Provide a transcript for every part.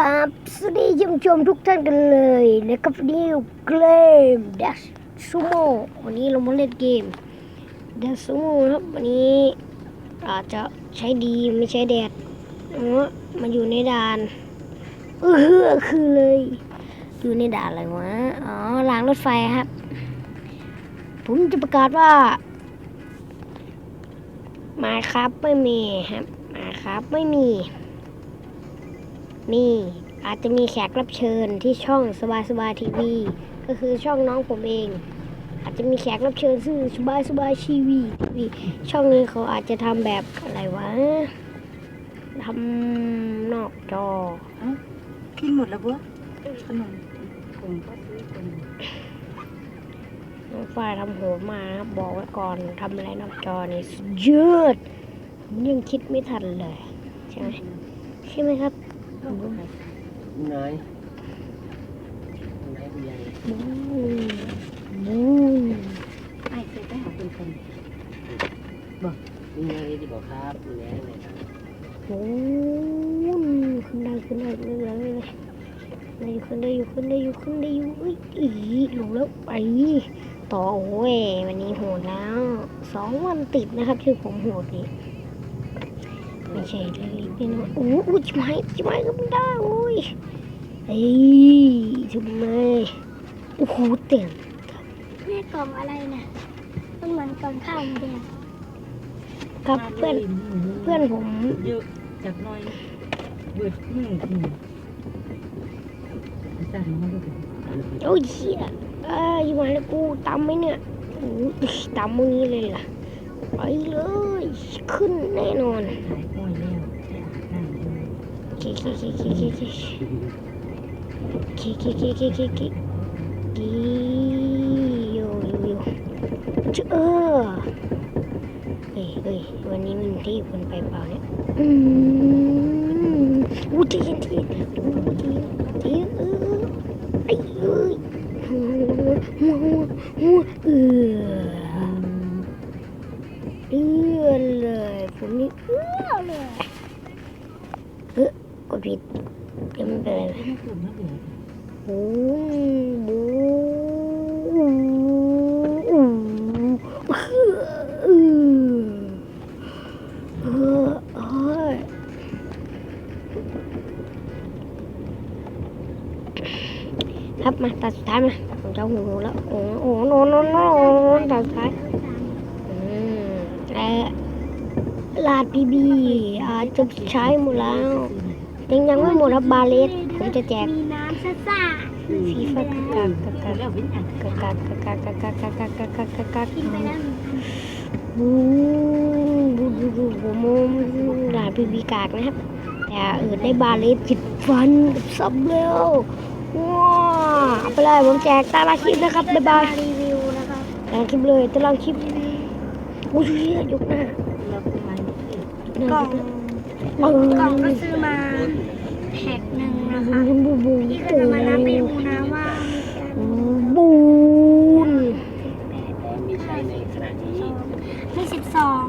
กับสวัสดีท่านผู้ชมทุกท่านกันเลยนะครับนนี้เกม Dash Sumo วันนี้เรามาเล่นเกม Dash Sumo นะครับวันนี้อาจจะใช้ดีไม่ใช้แดดเนาะมาอยู่ในด่านเออคือเลย อยู่ในด่านอะไรวะอ๋อรางรถไฟครับ ผมจะประกาศว่า มาครับไม่มีครับมาครับไม่มี มีอาจจะมีแขกรับเชิญที่ช่องสบายสบายทีวีก็คือช่องน้องผมเอง อาจจะมีแขกรับเชิญชื่อสบายสบายทีวีทีวีช่องนี้เขาอาจจะทำแบบอะไรวะทำนอกจอกินหมดแล้วบัวขนมผมก็ซื้อคนน้องฝ้ายทำโหดมาครับบอกไว้ก่อนทำอะไรนอกจอนี่สุดยอดผมยังคิดไม่ทันเลย ใช่ไหมใช่ไหมครับ นายนายผู้ใหญ่บูนบูนไอ้เคยไปหาคนคนนี่นายที่บอกครับนี่นายไหนครับบูนขึ้นได้ขึ้นได้ขึ้นได้เลยได้อยู่ขึ้นได้อยู่ขึ้นได้อยู่ขึ้นได้อยู่เอ้ยอีลงแล้วไปต่อโอ้ยวันนี้โหดแล้วสองวันติดนะครับชื่อผมโหดนี่ ไม่ใช่เล็กๆน้อยๆโอ้โหจิ๋มายจิ๋มายก็ไม่ได้โอ้ยเฮ้ยทำไมโอ้โหเต็มนี่กล่องอะไรนะมันเหมือนกล่องข้าวแดงครับเพื่อนเพื่อนผมเยอะจากน้อยเบิดมือกินสั่นมาดูกันโอ้ยเหี้ยเอ้ยมาแล้วกูตำไหมเนี่ยโอ้ตำมือเลยล่ะไปเลย ขึ้นแน่นอน เคเคเคเคเคเคเคเคเคเคเคเคกีโยโยโยเจ้าเออเฮ้ยเฮ้ยวันนี้มันที่คนไปเปล่าเนี่ยอืมอู้ทีนทีนอู้ทีนทีนเออไอ้เอ้ยหัวหัวหัวเออเอื้อเลยผมนี่เอือเลยเฮ้ย กดผิดยังไม่เป็นไรเลยไม่ถูกนเบื่อบูบูอืออือเออเอ้ยครับมาตัดสุดท้ายมาผมจะหูแล้วโอ้โหโนโนโนตัดสุดท้ายอืมและลาดบีบีอาจจะใช้หมดแล้ว ยังยังไม่หมดครับบาเลสผมจะแจกมีน้ำซ่าซ่าฟีฟ่ากากากากาแล้ววิ่งอะกากากากากากากากากากากากินไปแล้วบูบูบูบูบูบูหลานพีพีกากนะครับ แต่เออได้บาเลสจิตฟันกับซับเร็วว้าเอาไปเลยผมแจกตารางคลิปนะครับบ๊ายบายรีวิวนะครับตารางคลิปเลยตารางคลิปโอ้ยยกหน้าเราไปไม้ที่ยกหกล่น้าองเออ กล่องก็ซื้อมาแพ็คหนึ่งนะคะ บูบูพี่ก็จะมานับไปดูนะว่ามีการบูนตอนมีใช้ในขณะนี้มีสิบสอง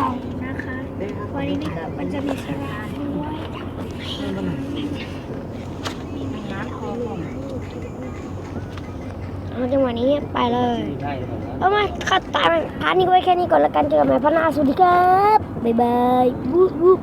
กล่องนะคะ วันนี้พี่ก็มันจะมีสลากด้วยไม่มาหนักมีน้ำคอผมเอาจังหวะนี้ไปเลยได้หรือเปล่าเอามาขัดตาพาร์ทนี้ไว้แค่นี้ก่อนละกันเจอกันใหม่พาร์ทหน้าสวัสดีครับ บ๊ายบายบุ๊บบุ๊บ